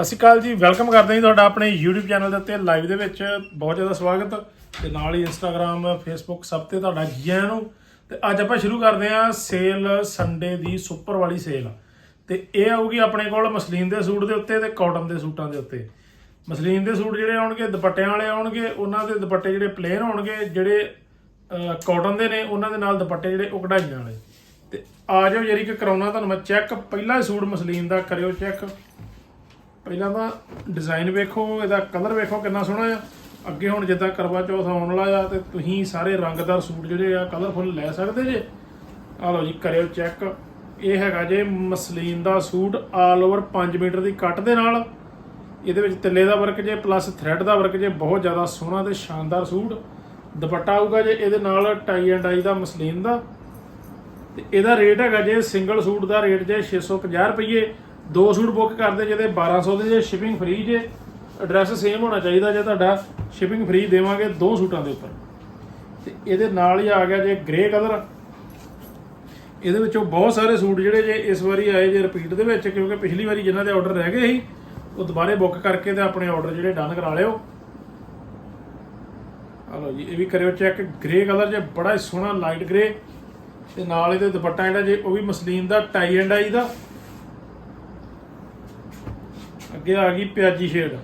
ਸਤਿ ਸ਼੍ਰੀ ਅਕਾਲ ਜੀ ਵੈਲਕਮ ਕਰਦੇ ਹਾਂ ਜੀ ਤੁਹਾਡਾ ਆਪਣੇ YouTube ਚੈਨਲ ਦੇ ਉੱਤੇ ਲਾਈਵ ਦੇ ਵਿੱਚ। ਬਹੁਤ ਜ਼ਿਆਦਾ ਸਵਾਗਤ। ਤੇ ਨਾਲ ਹੀ Instagram, Facebook, ਸਭ ਤੇ ਤੁਹਾਡਾ ਜੀ ਆਇਆਂ ਨੂੰ। ਤੇ ਅੱਜ ਆਪਾਂ ਸ਼ੁਰੂ ਕਰਦੇ ਹਾਂ ਸੇਲ ਸੰਡੇ ਦੀ ਸੁਪਰ ਵਾਲੀ ਸੇਲ ਤੇ ਇਹ ਆਊਗੀ ਆਪਣੇ ਕੋਲ ਮਸਲੀਨ ਦੇ ਸੂਟ ਦੇ ਉੱਤੇ ਤੇ ਕਾਟਨ ਦੇ ਸੂਟਾਂ ਦੇ ਉੱਤੇ। ਮਸਲੀਨ ਦੇ ਸੂਟ ਜਿਹੜੇ ਆਉਣਗੇ, ਦੁਪੱਟਿਆਂ ਵਾਲੇ ਆਉਣਗੇ, ਉਹਨਾਂ ਦੇ ਦੁਪੱਟੇ ਜਿਹੜੇ ਪਲੇਨ ਹੋਣਗੇ ਜਿਹੜੇ ਕਾਟਨ ਦੇ ਨੇ, ਉਹਨਾਂ ਦੇ ਨਾਲ ਦੁਪੱਟੇ ਜਿਹੜੇ ਉਹ ਕਢਾਈਆਂ ਵਾਲੇ। ਤੇ ਆ ਜਾਓ ਯਾਰੀ ਕਿ ਕਰਾਉਣਾ ਤੁਹਾਨੂੰ ਮੈਂ ਚੈੱਕ ਪਹਿਲਾ ਹੀ ਸੂਟ ਮਸਲੀਨ ਦਾ ਕਰਿਓ ਚੈੱਕ ਪਹਿਲਾਂ ਤਾਂ ਡਿਜ਼ਾਈਨ ਵੇਖੋ, ਇਹਦਾ ਕਲਰ ਵੇਖੋ ਕਿੰਨਾ ਸੋਹਣਾ ਆ। ਅੱਗੇ ਹੁਣ ਜਿੱਦਾਂ ਕਰਵਾ ਚੌਥ ਆਉਣ ਵਾਲਾ ਆ ਤੇ ਤੁਸੀਂ ਸਾਰੇ ਰੰਗਦਾਰ ਸੂਟ ਜਿਹੜੇ ਆ ਕਲਰਫੁੱਲ ਲੈ ਸਕਦੇ ਜੇ। ਆ ਲਓ ਜੀ, ਕਰਿਓ ਚੈੱਕ ਇਹ ਹੈਗਾ ਜੇ ਮਸਲੀਨ ਦਾ ਸੂਟ ਆਲ ਓਵਰ 5 ਮੀਟਰ ਦੀ ਕੱਟ ਦੇ ਨਾਲ। ਇਹਦੇ ਵਿੱਚ ਤਿੱਲੇ ਦਾ ਵਰਕ ਜੇ ਪਲੱਸ ਥ੍ਰੈਡ ਦਾ ਵਰਕ ਜੇ ਬਹੁਤ ਜ਼ਿਆਦਾ ਸੋਹਣਾ ਤੇ ਸ਼ਾਨਦਾਰ ਸੂਟ। ਦੁਪੱਟਾ ਆਊਗਾ ਜੇ ਇਹਦੇ ਨਾਲ ਟਾਈ ਐਂਡ ਆਈ ਦਾ ਮਸਲੀਨ ਦਾ। ਤੇ ਇਹਦਾ ਰੇਟ ਹੈਗਾ ਜੇ ਸਿੰਗਲ ਸੂਟ ਦਾ ਰੇਟ ਜੇ 650 ਰੁਪਏ ਦੋ ਸੂਟ ਬੁੱਕ ਕਰਦੇ ਜਿਹਦੇ 1200 ਦੇ ਜੇ ਸ਼ਿਪਿੰਗ ਫ੍ਰੀ ਜੇ ਐਡਰੈਸ ਸੇਮ ਹੋਣਾ ਚਾਹੀਦਾ ਜੇ ਤੁਹਾਡਾ ਸ਼ਿਪਿੰਗ ਫ੍ਰੀ ਦੇਵਾਂਗੇ ਦੋ ਸੂਟਾਂ ਦੇ ਉੱਪਰ। ਤੇ ਇਹਦੇ ਨਾਲ ਹੀ ਆ ਗਿਆ ਜੇ ਗ੍ਰੇ ਕਲਰ ਇਹਦੇ ਵਿੱਚੋਂ ਬਹੁਤ ਸਾਰੇ ਸੂਟ ਜਿਹੜੇ ਜੇ ਇਸ ਵਾਰੀ ਆਏ ਜੇ ਰਿਪੀਟ ਦੇ ਵਿੱਚ, ਕਿਉਂਕਿ ਪਿਛਲੀ ਵਾਰੀ ਜਿਨ੍ਹਾਂ ਦੇ ਆਰਡਰ ਰਹਿ ਗਏ ਸੀ, ਉਹ ਦੁਬਾਰੇ ਬੁੱਕ ਕਰਕੇ ਤੇ ਆਪਣੇ ਆਰਡਰ ਜਿਹੜੇ ਡਨ ਕਰਾ ਲਿਓ। ਆ ਲਓ ਜੀ, ਇਹ ਵੀ ਕਰਿਓ ਚੈੱਕ ਗ੍ਰੇ ਕਲਰ ਜੇ ਬੜਾ ਹੀ ਸੋਹਣਾ ਲਾਈਟ ਗ੍ਰੇ ਤੇ ਨਾਲ ਇਹਦੇ ਦੁਪੱਟਾ ਜਿਹੜਾ ਜੇ, ਉਹ ਵੀ muslin the tie and dye ਦਾ। ਅੱਗੇ ਆ ਗਈ ਪਿਆਜੀ ਸ਼ੇਡ।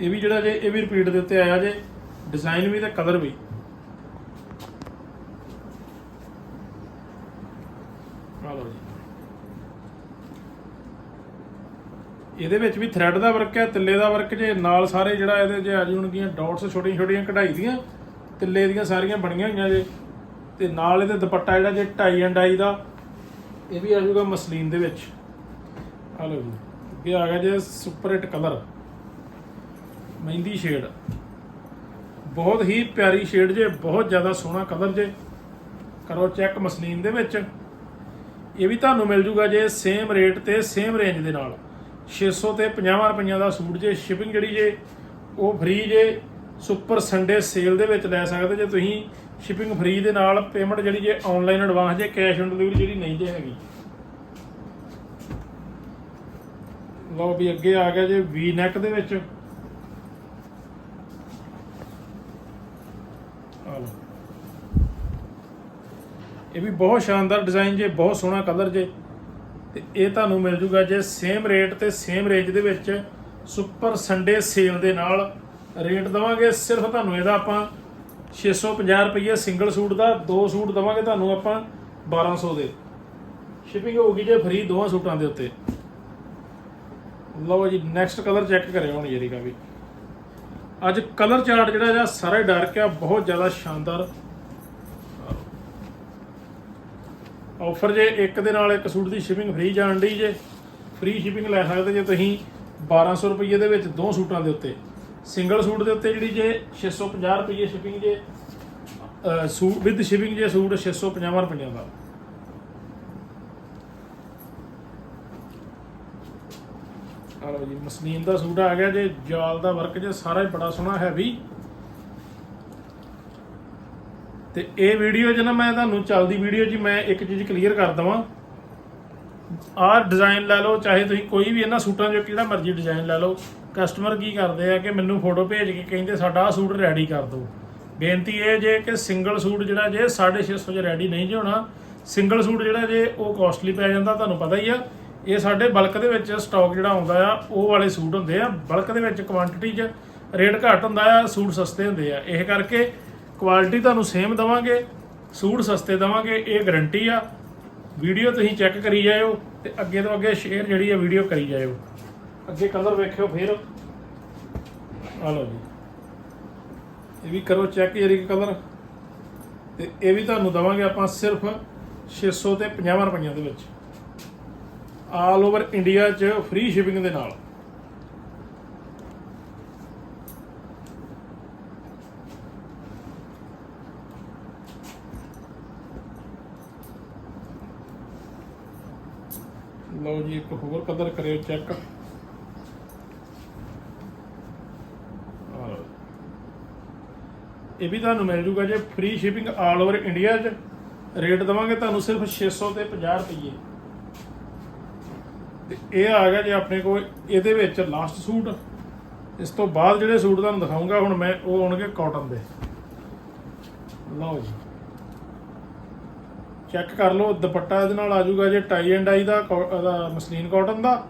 ਇਹ ਵੀ ਜਿਹੜਾ ਜੇ, ਇਹ ਵੀ ਰਿਪੀਟ ਦੇ ਉੱਤੇ ਆਇਆ ਜੇ। ਡਿਜ਼ਾਈਨ ਵੀ ਤੇ ਕਲਰ ਵੀ। ਇਹਦੇ ਵਿੱਚ ਵੀ ਥ੍ਰੈਡ ਦਾ ਵਰਕ ਹੈ, ਤਿੱਲੇ ਦਾ ਵਰਕ ਜੇ, ਨਾਲ ਸਾਰੇ ਜਿਹੜਾ ਇਹਦੇ ਜੇ ਆ ਜਾਣਗੀਆਂ ਡਾਟਸ ਛੋਟੀਆਂ ਛੋਟੀਆਂ ਕਢਾਈ ਦੀਆਂ, ਤਿੱਲੇ ਦੀਆਂ ਸਾਰੀਆਂ ਬਣੀਆਂ ਹੋਈਆਂ ਜੇ। ਤੇ ਨਾਲ ਇਹਦੇ ਦੁਪੱਟਾ ਜਿਹੜਾ ਜੇ ਟਾਈ ਐਂਡ ਆਈ ਦਾ, ਇਹ ਵੀ ਆ ਜਾਊਗਾ ਮਸਲੀਨ ਦੇ ਵਿੱਚ। ਆ ਲਓ ਜੀ। ਅੱਗੇ ਆ ਗਿਆ ਜੇ super hit colour. Mehndi shade. ਬਹੁਤ ਹੀ ਪਿਆਰੀ ਸ਼ੇਡ ਜੇ, ਬਹੁਤ ਜ਼ਿਆਦਾ ਸੋਹਣਾ ਕਲਰ ਜੇ। ਕਰੋ ਚੈੱਕ ਮਸਲੀਨ ਦੇ ਵਿੱਚ। ਇਹ ਵੀ ਤੁਹਾਨੂੰ ਮਿਲ ਜੂਗਾ ਜੇ ਸੇਮ ਰੇਟ ਤੇ ਸੇਮ ਰੇਂਜ ਦੇ ਨਾਲ। 600 ਤੇ 50 ਰੁਪਈਆਂ ਦਾ ਸੂਟ ਜੇ ਸ਼ਿਪਿੰਗ ਜਿਹੜੀ ਜੇ, ਉਹ ਫ੍ਰੀ ਜੇ। ਸੁਪਰ ਸੰਡੇ ਸੇਲ ਦੇ ਵਿੱਚ ਲੈ ਸਕਦੇ ਜੇ ਤੁਸੀਂ। ਸ਼ਿਪਿੰਗ ਫ੍ਰੀ ਦੇ ਨਾਲ ਪੇਮੈਂਟ ਜਿਹੜੀ ਜੇ ਆਨਲਾਈਨ ਐਡਵਾਂਸ ਜੇ ਕੈਸ਼ ਔਨ ਡਿਲੀਵਰੀ ਜਿਹੜੀ ਨਹੀਂ ਜੇ ਹੈਗੀ। ਲਓ ਵੀ ਅੱਗੇ ਆ ਗਿਆ ਜੇ ਵੀ ਨੈਕ ਦੇ ਵਿੱਚ। ਇਹ ਵੀ ਬਹੁਤ ਸ਼ਾਨਦਾਰ ਡਿਜ਼ਾਈਨ ਜੇ, ਬਹੁਤ ਸੋਹਣਾ ਕਲਰ ਜੇ। ਤੇ ਇਹ ਤੁਹਾਨੂੰ ਮਿਲ ਜੂਗਾ ਜੇ ਸੇਮ ਰੇਟ ਤੇ ਸੇਮ ਰੇਂਜ ਦੇ ਵਿੱਚ ਸੁਪਰ ਸੰਡੇ ਸੇਲ ਦੇ ਨਾਲ। ਰੇਟ ਦਵਾਂਗੇ ਸਿਰਫ ਤੁਹਾਨੂੰ ਇਹਦਾ ਆਪਾਂ 650 ਰੁਪਏ ਸਿੰਗਲ ਸੂਟ ਦਾ, ਦੋ ਸੂਟ ਦਵਾਂਗੇ ਤੁਹਾਨੂੰ ਆਪਾਂ 1200 ਦੇ। ਸ਼ਿਪਿੰਗ ਹੋਊਗੀ ਜੇ ਫ੍ਰੀ ਦੋਵਾਂ ਸੂਟਾਂ ਦੇ ਉੱਤੇ। ਲਓ ਜੀ ਨੈਕਸਟ ਕਲਰ ਚੈੱਕ ਕਰਿਓ ਹੁਣ ਜਰੀਗਾ ਵੀ। ਅੱਜ ਕਲਰ ਚਾਰਟ ਜਿਹੜਾ ਆ ਸਾਰਾ ਡਾਰਕ ਆ, ਬਹੁਤ ਜ਼ਿਆਦਾ ਸ਼ਾਨਦਾਰ। ਆਫਰ ਜੇ ਇੱਕ ਦੇ ਨਾਲ ਇੱਕ ਸੂਟ ਦੀ ਸ਼ਿਪਿੰਗ ਫ੍ਰੀ ਜਾਣ ਦੀ ਜੇ ਫ੍ਰੀ ਸ਼ਿਪਿੰਗ ਲੈ ਸਕਦੇ ਜੇ ਤੁਸੀਂ 1200 ਰੁਪਏ ਦੇ ਵਿੱਚ ਦੋ ਸੂਟਾਂ ਦੇ ਉੱਤੇ। ਸਿੰਗਲ ਸੂਟ ਦੇ ਉੱਤੇ ਜਿਹੜੀ ਜੇ 650 ਰੁਪਏ ਸ਼ਿਪਿੰਗ ਜੇ ਸੂਟ ਵਿਦ ਸ਼ਿਪਿੰਗ ਜੇ ਸੂਟ 650 ਰੁਪਏ ਦਾ। ਆ ਲਓ ਜੀ। ਮਸਲੀਨ ਦਾ ਸੂਟ ਆ ਗਿਆ ਜੇ, ਜਾਲ ਦਾ ਵਰਕ ਜੇ, ਸਾਰਾ ਹੀ ਬੜਾ ਸੋਹਣਾ ਹੈਵੀ ਤੇ ਇਹ ਵੀਡੀਓ 'ਚ ਨਾ ਮੈਂ ਤੁਹਾਨੂੰ ਚੱਲਦੀ ਵੀਡੀਓ ਜੀ, ਮੈਂ ਇੱਕ ਚੀਜ਼ ਕਲੀਅਰ ਕਰ ਦਵਾਂ। ਆਹ ਡਿਜ਼ਾਈਨ ਲੈ ਲਓ, ਚਾਹੇ ਤੁਸੀਂ ਕੋਈ ਵੀ ਇਹਨਾਂ ਸੂਟਾਂ 'ਚੋਂ ਕਿਹੜਾ ਮਰਜ਼ੀ ਡਿਜ਼ਾਈਨ ਲੈ ਲਓ। ਕਸਟਮਰ ਕੀ ਕਰਦੇ ਆ ਕਿ ਮੈਨੂੰ ਫੋਟੋ ਭੇਜ ਕੇ ਕਹਿੰਦੇ, ਸਾਡਾ ਆਹ ਸੂਟ ਰੈਡੀ ਕਰ ਦਿਓ। ਬੇਨਤੀ ਇਹ ਜੇ ਕਿ ਸਿੰਗਲ ਸੂਟ ਜਿਹੜਾ ਜੇ 650 'ਚ ਰੈਡੀ ਨਹੀਂ ਜੇ ਹੋਣਾ। ਸਿੰਗਲ ਸੂਟ ਜਿਹੜਾ ਜੇ, ਉਹ ਕਾਸਟਲੀ ਪੈ ਜਾਂਦਾ, ਤੁਹਾਨੂੰ ਪਤਾ ਹੀ ਆ। ਇਹ ਸਾਡੇ ਬਲਕ ਦੇ ਵਿੱਚ ਸਟਾਕ ਜਿਹੜਾ ਆਉਂਦਾ ਆ, ਉਹ ਵਾਲੇ ਸੂਟ ਹੁੰਦੇ ਆ। ਬਲਕ ਦੇ ਵਿੱਚ ਕੁਆਂਟੀਟੀ 'ਚ ਰੇਟ ਘੱਟ ਹੁੰਦਾ ਆ, ਸੂਟ ਸਸਤੇ ਹੁੰਦੇ ਆ। ਇਹ ਕਰਕੇ ਕੁਆਲਿਟੀ ਤੁਹਾਨੂੰ ਸੇਮ ਦਵਾਂਗੇ, ਸੂਟ ਸਸਤੇ ਦਵਾਂਗੇ, ਇਹ ਗਾਰੰਟੀ ਆ। ਵੀਡੀਓ ਤੁਸੀਂ ਚੈੱਕ ਕਰੀ ਜਾਇਓ ਤੇ ਅੱਗੇ ਤੋਂ ਅੱਗੇ ਸ਼ੇਅਰ ਜਿਹੜੀ ਆ ਵੀਡੀਓ ਕਰੀ ਜਾਇਓ। ਅੱਗੇ ਕਲਰ ਵੇਖਿਓ ਫਿਰ। ਆ ਲਓ ਜੀ। ਇਹ ਵੀ ਕਰੋ ਚੈੱਕ ਜਿਹੜੀ ਕਲਰ ਤੇ ਇਹ ਵੀ ਤੁਹਾਨੂੰ ਦਵਾਂਗੇ ਆਪਾਂ ਸਿਰਫ 600 ਤੇ 50 ਰੁਪਈਆਂ ਦੇ ਵਿੱਚ। ਆਲ ਓਵਰ ਇੰਡੀਆ 'ਚ ਫ੍ਰੀ ਸ਼ਿਪਿੰਗ ਦੇ ਨਾਲ। ਲਓ ਜੀ, ਇੱਕ ਹੋਰ ਕਦਰ ਕਰਿਓ ਚੈੱਕ ਇਹ ਵੀ ਤੁਹਾਨੂੰ ਮਿਲ ਜੂਗਾ ਜੇ free shipping all over India 'ਚ। ਰੇਟ ਦਵਾਂਗੇ ਤੁਹਾਨੂੰ ਸਿਰਫ 600 ਤੇ 50 ਰੁਪਏ ਤੇ ਇਹ ਆ ਗਿਆ ਜੇ ਆਪਣੇ ਕੋਲ ਇਹਦੇ ਵਿੱਚ ਲਾਸਟ ਸੂਟ ਇਸ ਤੋਂ ਬਾਅਦ ਜਿਹੜੇ ਸੂਟ ਤੁਹਾਨੂੰ ਦਿਖਾਉਂਗਾ, ਹੁਣ ਮੈਂ ਉਹ ਹੋਣਗੇ ਕਾਟਨ ਦੇ। ਲਓ ਜੀ। ਚੈੱਕ ਕਰ ਲਓ, ਦੁਪੱਟਾ ਇਹਦੇ ਨਾਲ ਆ ਜਾਊਗਾ ਜੇ ਟਾਈ ਐਂਡ ਆਈ ਦਾ ਕੋ- ਮਸਲੀਨ ਕਾਟਨ ਦਾ।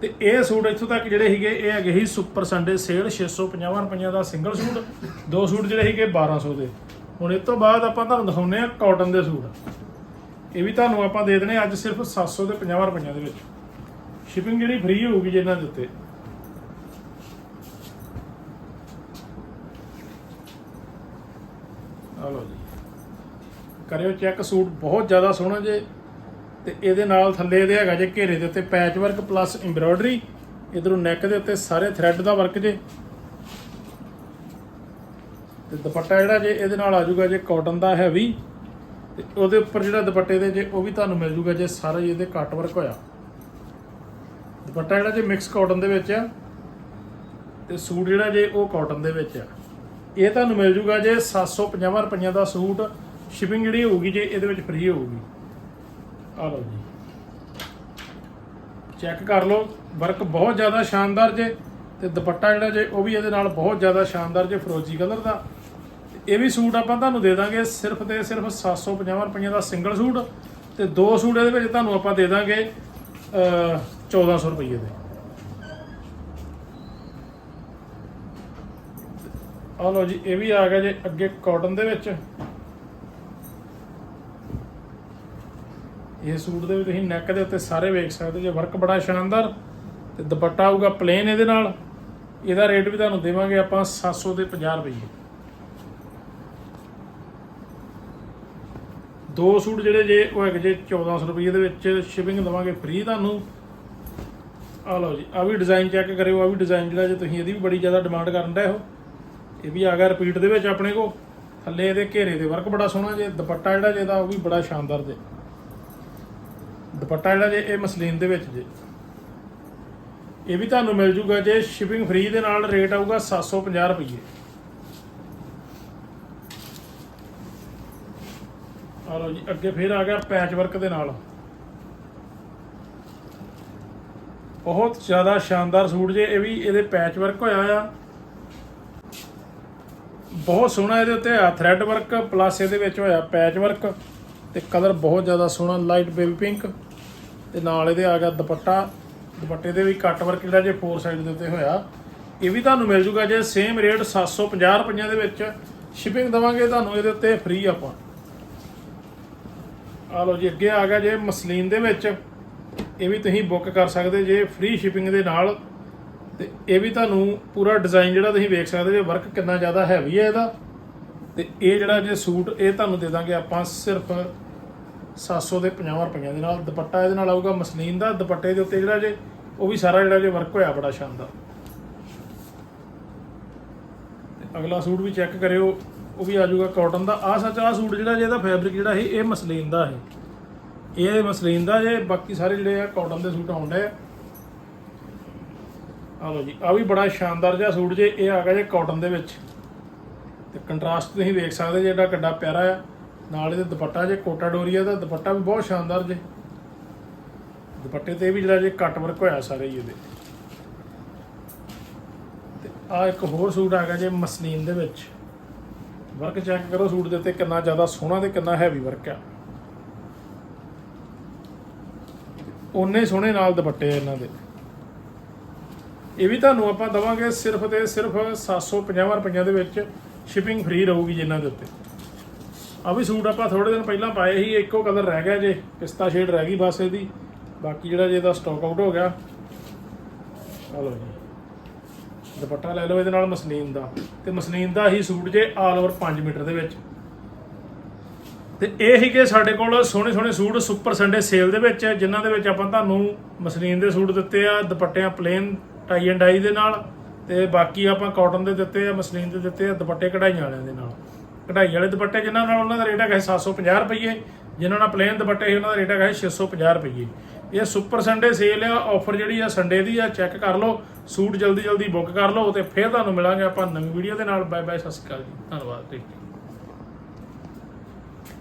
ਤੇ ਇਹ ਸੂਟ ਇੱਥੋਂ ਤੱਕ ਜਿਹੜੇ ਸੀਗੇ, ਇਹ ਹੈਗੇ ਸੀ ਸੁਪਰ ਸੰਡੇ ਸੇਲ 650 ਰੁਪਈਆ ਦਾ ਸਿੰਗਲ ਸੂਟ ਦੋ ਸੂਟ ਜਿਹੜੇ ਸੀਗੇ 1200 ਦੇ। ਹੁਣ ਇਹ ਤੋਂ ਬਾਅਦ ਆਪਾਂ ਤੁਹਾਨੂੰ ਦਿਖਾਉਂਦੇ ਆ ਕਾਟਨ ਦੇ ਸੂਟ ਇਹ ਵੀ ਤੁਹਾਨੂੰ ਆਪਾਂ ਦੇ ਦੇਣੇ ਅੱਜ ਸਿਰਫ 700 ਤੇ 50 ਰੁਪਈਆ ਦੇ ਵਿੱਚ। ਸ਼ਿਪਿੰਗ ਜਿਹੜੀ ਫ੍ਰੀ ਹੋਊਗੀ ਜੀ ਇਹਨਾਂ ਦੇ ਉੱਤੇ। ਆ ਲਓ ਜੀ। ਕਰਿਓ ਚੈੱਕ, ਸੂਟ ਬਹੁਤ ਜ਼ਿਆਦਾ ਸੋਹਣਾ ਜੇ, ਤੇ ਇਹਦੇ ਨਾਲ ਥੱਲੇ ਇਹਦੇ ਹੈਗਾ ਜੇ ਘੇਰੇ ਦੇ ਉੱਤੇ ਪੈਚ ਵਰਕ ਪਲੱਸ ਐਮਬ੍ਰੋਇਡਰੀ ਇਧਰੋਂ ਨੈਕ ਦੇ ਉੱਤੇ ਸਾਰੇ ਥ੍ਰੈਡ ਦਾ ਵਰਕ ਜੇ। ਤੇ ਦੁਪੱਟਾ ਜਿਹੜਾ ਜੇ ਇਹਦੇ ਨਾਲ ਆ ਜਾਊਗਾ ਜੇ ਕਾਟਨ ਦਾ ਹੈਵੀ ਤੇ ਉਹਦੇ ਉੱਪਰ ਜਿਹੜਾ ਦੁਪੱਟੇ ਦੇ ਜੇ ਉਹ ਵੀ ਤੁਹਾਨੂੰ ਮਿਲ ਜਾਊਗਾ ਜੇ ਸਾਰਾ ਇਹਦੇ ਕੱਟ ਵਰਕ ਹੋਇਆ। ਦੁਪੱਟਾ ਜਿਹੜਾ ਜੇ ਮਿਕਸ ਕਾਟਨ ਦੇ ਵਿੱਚ ਆ, ਤੇ ਸੂਟ ਜਿਹੜਾ ਜੇ ਉਹ ਕਾਟਨ ਦੇ ਵਿੱਚ ਆ। ਇਹ ਤੁਹਾਨੂੰ ਮਿਲ ਜੂਗਾ ਜੇ 750 ਰੁਪਈਆ ਦਾ ਸੂਟ ਸ਼ਿਪਿੰਗ ਜਿਹੜੀ ਹੋਊਗੀ ਜੇ ਇਹਦੇ ਵਿੱਚ ਫ੍ਰੀ ਹੋਊਗੀ। ਆ ਲਓ ਜੀ। ਚੈੱਕ ਕਰ ਲਓ ਵਰਕ ਬਹੁਤ ਜ਼ਿਆਦਾ ਸ਼ਾਨਦਾਰ ਜੇ, ਤੇ ਦੁਪੱਟਾ ਜਿਹੜਾ ਜੇ ਉਹ ਵੀ ਇਹਦੇ ਨਾਲ ਬਹੁਤ ਜ਼ਿਆਦਾ ਸ਼ਾਨਦਾਰ ਜੇ ਫਰੋਜੀ ਕਲਰ ਦਾ। ਇਹ ਵੀ ਸੂਟ ਆਪਾਂ ਤੁਹਾਨੂੰ ਦੇ ਦਾਂਗੇ, ਸਿਰਫ ਤੇ ਸਿਰਫ 750 ਰੁਪਈਆ ਦਾ ਸਿੰਗਲ ਸੂਟ, ਤੇ ਦੋ ਸੂਟ ਇਹਦੇ ਵਿੱਚ ਤੁਹਾਨੂੰ ਆਪਾਂ ਦੇ ਦਾਂਗੇ 1400 ਰੁਪਈਏ ਦੇ। ਆ ਲਓ ਜੀ, ਇਹ ਵੀ ਆ ਗਿਆ ਜੇ ਅੱਗੇ ਕਾਟਨ ਦੇ ਵਿੱਚ। ਇਹ ਸੂਟ ਦੇ ਵੀ ਤੁਸੀਂ ਨੈਕ ਦੇ ਉੱਤੇ ਸਾਰੇ ਵੇਖ ਸਕਦੇ ਜੇ ਵਰਕ ਬੜਾ ਸ਼ਾਨਦਾਰ, ਤੇ ਦੁਪੱਟਾ ਆਊਗਾ ਪਲੇਨ ਇਹਦੇ ਨਾਲ। ਇਹਦਾ ਰੇਟ ਵੀ ਤੁਹਾਨੂੰ ਦੇਵਾਂਗੇ ਆਪਾਂ 700 ਤੇ 50 ਰੁਪਏ ਦੋ ਸੂਟ ਜਿਹੜੇ ਜੇ ਉਹ ਹੈਗੇ ਜੇ 1400 ਰੁਪਏ ਦੇ ਵਿੱਚ ਸ਼ਿਪਿੰਗ ਦਵਾਂਗੇ ਫ੍ਰੀ ਤੁਹਾਨੂੰ। ਆ ਲਓ ਜੀ ਆ ਵੀ ਡਿਜ਼ਾਈਨ ਚੈੱਕ ਕਰਿਓ ਆ ਵੀ ਡਿਜ਼ਾਈਨ ਜਿਹੜਾ ਜੇ ਤੁਸੀਂ ਇਹਦੀ ਵੀ ਬੜੀ ਜ਼ਿਆਦਾ ਡਿਮਾਂਡ ਕਰਨ ਦਾ ਹੋ। ਇਹ ਵੀ ਆ ਗਿਆ ਰਿਪੀਟ ਦੇ ਵਿੱਚ ਆਪਣੇ ਕੋ ਥੱਲੇ ਇਹਦੇ ਘੇਰੇ ਦੇ ਵਰਕ ਬੜਾ ਸੋਹਣਾ ਜੇ, ਦੁਪੱਟਾ ਜਿਹੜਾ ਜਿਹਦਾ ਉਹ ਵੀ ਬੜਾ ਸ਼ਾਨਦਾਰ ਜੇ। ਦੁਪੱਟਾ ਜਿਹੜਾ ਜੇ, ਇਹ ਮਸਲੀਨ ਦੇ ਵਿੱਚ ਜੇ। ਇਹ ਵੀ ਤੁਹਾਨੂੰ ਮਿਲ ਜੂਗਾ ਜੇ ਸ਼ਿਪਿੰਗ ਫ੍ਰੀ ਦੇ ਨਾਲ ਰੇਟ ਆਊਗਾ 750 ਰੁਪਏ ਆ ਲਓ ਜੀ, ਅੱਗੇ ਫਿਰ ਆ ਗਿਆ ਪੈਚ ਵਰਕ ਦੇ ਨਾਲ। ਬਹੁਤ ਜ਼ਿਆਦਾ ਸ਼ਾਨਦਾਰ ਸੂਟ ਜੇ, ਇਹ ਵੀ ਇਹਦੇ ਪੈਚ ਵਰਕ ਹੋਇਆ ਆ। ਬਹੁਤ ਸੋਹਣਾ ਇਹਦੇ ਉੱਤੇ ਆ ਥ੍ਰੈਡ ਵਰਕ ਪਲੱਸ ਇਹਦੇ ਵਿੱਚ ਹੋਇਆ ਪੈਚ ਵਰਕ ਤੇ ਕਲਰ ਬਹੁਤ ਜ਼ਿਆਦਾ ਸੋਹਣਾ ਲਾਈਟ ਬੇਬੀ ਪਿੰਕ ਤੇ ਨਾਲ ਇਹਦੇ ਆ ਗਿਆ ਦੁਪੱਟਾ। ਦੁਪੱਟੇ ਦੇ ਵੀ ਕੱਟ ਵਰਕ ਜਿਹੜਾ ਜੇ ਫੋਰ ਸਾਈਡ ਦੇ ਉੱਤੇ ਹੋਇਆ, ਇਹ ਵੀ ਤੁਹਾਨੂੰ ਮਿਲ ਜੂਗਾ ਜੇ ਸੇਮ ਰੇਟ 750 ਰੁਪਈਆ ਦੇ ਵਿੱਚ ਸ਼ਿਪਿੰਗ ਦਵਾਂਗੇ, ਤੁਹਾਨੂੰ ਇਹਦੇ ਉੱਤੇ ਫ੍ਰੀ ਆਪਾਂ। ਆ ਲਓ ਜੀ, ਅੱਗੇ ਆ ਗਿਆ ਜੇ ਮਸਲੀਨ ਦੇ ਵਿੱਚ। ਇਹ ਵੀ ਤੁਸੀਂ ਬੁੱਕ ਕਰ ਸਕਦੇ ਜੇ ਫ੍ਰੀ ਸ਼ਿਪਿੰਗ ਦੇ ਨਾਲ। ਤੇ ਇਹ ਵੀ ਤੁਹਾਨੂੰ ਪੂਰਾ ਡਿਜ਼ਾਈਨ ਜਿਹੜਾ ਤੁਸੀਂ ਵੇਖ ਸਕਦੇ ਜੇ, ਵਰਕ ਕਿੰਨਾ ਜ਼ਿਆਦਾ ਹੈਵੀ ਹੈ ਇਹਦਾ। ਤੇ ਇਹ ਜਿਹੜਾ ਜੇ ਸੂਟ, ਇਹ ਤੁਹਾਨੂੰ ਦੇ ਦਾਂਗੇ ਆਪਾਂ ਸਿਰਫ 700 ਦੇ 50 ਰੁਪਈਆਂ ਦੇ ਨਾਲ। ਦੁਪੱਟਾ ਇਹਦੇ ਨਾਲ ਆਊਗਾ ਮਸਲੀਨ ਦਾ। ਦੁਪੱਟੇ ਦੇ ਉੱਤੇ ਜਿਹੜਾ ਜੇ, ਉਹ ਵੀ ਸਾਰਾ ਜਿਹੜਾ ਜੇ ਵਰਕ ਹੋਇਆ ਬੜਾ ਸ਼ਾਨਦਾਰ। ਤੇ ਅਗਲਾ ਸੂਟ ਵੀ ਚੈੱਕ ਕਰਿਓ, ਉਹ ਵੀ ਆ ਜਾਊਗਾ ਕਾਟਨ ਦਾ। ਆ ਸੱਚ ਆ ਸੂਟ ਜਿਹੜਾ ਜੇ ਇਹਦਾ ਫੈਬਰਿਕ ਜਿਹੜਾ ਸੀ, ਇਹ ਮਸਲੀਨ ਦਾ ਹੈ। ਇਹ ਮਸਲੀਨ ਦਾ ਜੇ, ਬਾਕੀ ਸਾਰੇ ਜਿਹੜੇ ਆ ਕਾਟਨ ਦੇ ਸੂਟ ਆਉਂਦੇ ਆ। ਆ ਲਓ ਜੀ ਆ ਵੀ ਬੜਾ ਸ਼ਾਨਦਾਰ ਜਿਹਾ ਸੂਟ ਜੇ, ਇਹ ਆ ਗਿਆ ਜੇ ਕਾਟਨ ਦੇ ਵਿੱਚ। ਤੇ ਕੰਟਰਾਸਟ ਤੁਸੀਂ ਵੇਖ ਸਕਦੇ ਜੇ, ਏਡਾ ਕਿੱਡਾ ਪਿਆਰਾ ਆ। ਨਾਲ ਇਹਦੇ ਦੁਪੱਟਾ ਜੇ, ਕੋਟਾ ਡੋਰੀਆ ਦਾ ਦੁਪੱਟਾ ਵੀ ਬਹੁਤ ਸ਼ਾਨਦਾਰ ਜੇ। ਦੁਪੱਟੇ ਤੇ ਵੀ ਜਿਹੜਾ ਜੇ ਕੱਟ ਵਰਕ ਹੋਇਆ ਸਾਰੇ ਹੀ ਇਹਦੇ। ਤੇ ਆ ਇੱਕ ਹੋਰ ਸੂਟ ਆ ਗਿਆ ਜੇ, ਮਸਲੀਨ ਦੇ ਵਿੱਚ। ਵਰਕ ਚੈੱਕ ਕਰੋ ਸੂਟ ਦੇ ਉੱਤੇ ਕਿੰਨਾ ਜ਼ਿਆਦਾ ਸੋਹਣਾ ਤੇ ਕਿੰਨਾ ਹੈਵੀ ਵਰਕ ਆ। ਓਨੇ ਸੋਹਣੇ ਨਾਲ ਦੁਪੱਟੇ ਆ ਇਹਨਾਂ ਦੇ। ਇਹ ਵੀ ਤੁਹਾਨੂੰ ਆਪਾਂ ਦਵਾਂਗੇ ਸਿਰਫ ਤੇ ਸਿਰਫ 750 ਰੁਪਈਆ ਦੇ ਵਿੱਚ ਸ਼ਿਪਿੰਗ ਫ੍ਰੀ ਰਹੂਗੀ ਜਿਨ੍ਹਾਂ ਦੇ ਉੱਤੇ। ਆ ਵੀ ਸੂਟ ਆਪਾਂ ਥੋੜੇ ਦਿਨ ਪਹਿਲਾਂ ਪਾਏ ਸੀ, ਇੱਕੋ ਕਲਰ ਰਹਿ ਗਿਆ ਜੇ, ਪਿਸਤਾ ਸ਼ੇਡ ਰਹਿ ਗਈ ਬਸ ਇਹਦੀ। ਬਾਕੀ ਜਿਹੜਾ ਜੇ ਇਹਦਾ ਸਟਾਕ ਆਊਟ ਹੋ ਗਿਆ ਆ ਜੀ। ਦੁਪੱਟਾ ਲੈ ਲਓ ਇਹਦੇ ਨਾਲ ਮਸਲੀਨ ਦਾ। ਤੇ ਮਸਲੀਨ ਦਾ ਹੀ ਸੂਟ ਜੇ ਆਲ ਓਵਰ 5 ਮੀਟਰ ਦੇ ਵਿੱਚ। ਤੇ ਇਹ ਸੀਗੇ ਸਾਡੇ ਕੋਲ ਸੋਹਣੇ ਸੋਹਣੇ ਸੂਟ ਸੁਪਰ ਸੰਡੇ ਸੇਲ ਦੇ ਵਿੱਚ ਜਿਨ੍ਹਾਂ ਦੇ ਵਿੱਚ ਆਪਾਂ ਤੁਹਾਨੂੰ ਮਸਲੀਨ ਦੇ ਸੂਟ ਦਿੱਤੇ ਆ ਦੁਪੱਟਿਆਂ ਪਲੇਨ ਟਾਈ ਐਂਡ ਡਾਈ ਦੇ ਨਾਲ ਤੇ ਬਾਕੀ ਆਪਾਂ ਕਾਟਨ ਦੇ ਦਿੱਤੇ ਆ ਮਸਲੀਨ ਦੇ ਦਿੱਤੇ ਆ, ਦੁਪੱਟੇ ਕਢਾਈਆਂ ਵਾਲਿਆਂ ਦੇ ਨਾਲ। ਕਢਾਈ ਵਾਲੇ ਦੁਪੱਟੇ ਜਿਨ੍ਹਾਂ ਨਾਲ ਉਹਨਾਂ ਦਾ ਰੇਟ ਹੈਗਾ ਸੀ 750 ਰੁਪਏ ਜਿਨ੍ਹਾਂ ਨਾਲ ਪਲੇਨ ਦੁਪੱਟੇ ਸੀ, ਉਹਨਾਂ ਦਾ ਰੇਟ ਹੈਗਾ ਸੀ 650 ਰੁਪਏ ਇਹ ਸੁਪਰ ਸੰਡੇ ਸੇਲ ਆ ਆਫਰ ਜਿਹੜੀ ਆ ਸੰਡੇ ਦੀ ਆ ਚੈੱਕ ਕਰ ਲਓ, ਸੂਟ ਜਲਦੀ ਜਲਦੀ ਬੁੱਕ ਕਰ ਲਓ ਤੇ ਫਿਰ ਤੁਹਾਨੂੰ ਮਿਲਾਂਗੇ ਆਪਾਂ ਨਵੀਂ ਵੀਡੀਓ ਦੇ ਨਾਲ। ਬਾਏ ਬਾਏ ਸਤਿ ਸ਼੍ਰੀ ਅਕਾਲ ਜੀ। ਧੰਨਵਾਦ ਜੀ